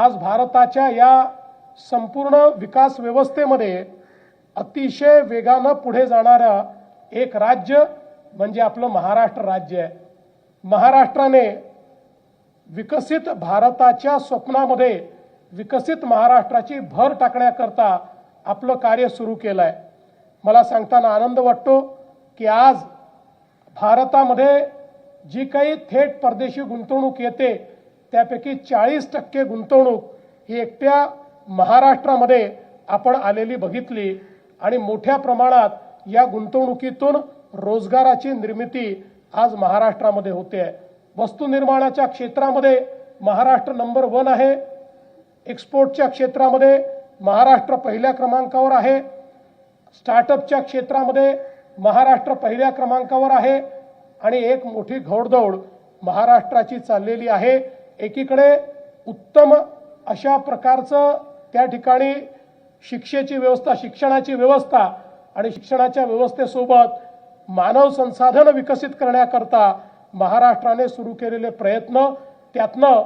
आज भारताच्या या संपूर्ण विकास व्यवस्थेमध्ये अतिशय वेगानं पुढे जाणारं एक राज्य म्हणजे आपलं महाराष्ट्र राज्य आहे. महाराष्ट्राने विकसित भारताच्या स्वप्नामध्ये विकसित महाराष्ट्राची भर टाकण्याकरता आपलं कार्य सुरू केलं आहे मला सांगताना आनंद वाटतो की आज भारतामध्ये जी काही थेट परदेशी गुंतवणूक येते त्यापैकी चाळीस टक्के गुंतवणूक ही एकट्या महाराष्ट्रामध्ये आपण आलेली बघितली आणि मोठ्या प्रमाणात या गुंतवणुकीतून रोजगाराची निर्मिती आज महाराष्ट्रामध्ये होते. आहे वस्तू निर्माणाच्या क्षेत्रामध्ये महाराष्ट्र नंबर वन आहे. एक्सपोर्टच्या क्षेत्रामध्ये महाराष्ट्र पहिल्या क्रमांकावर आहे. स्टार्टअपच्या क्षेत्रामध्ये महाराष्ट्र पहिल्या क्रमांकावर आहे. आणि एक मोठी घोडदौड महाराष्ट्राची चाललेली आहे. एकीकडे उत्तम अशा प्रकारचं त्या ठिकाणी शिक्षेची व्यवस्था शिक्षणाची व्यवस्था आणि शिक्षणाच्या व्यवस्थेसोबत मानव संसाधन विकसित करण्याकरता महाराष्ट्राने सुरू केलेले प्रयत्न त्यातनं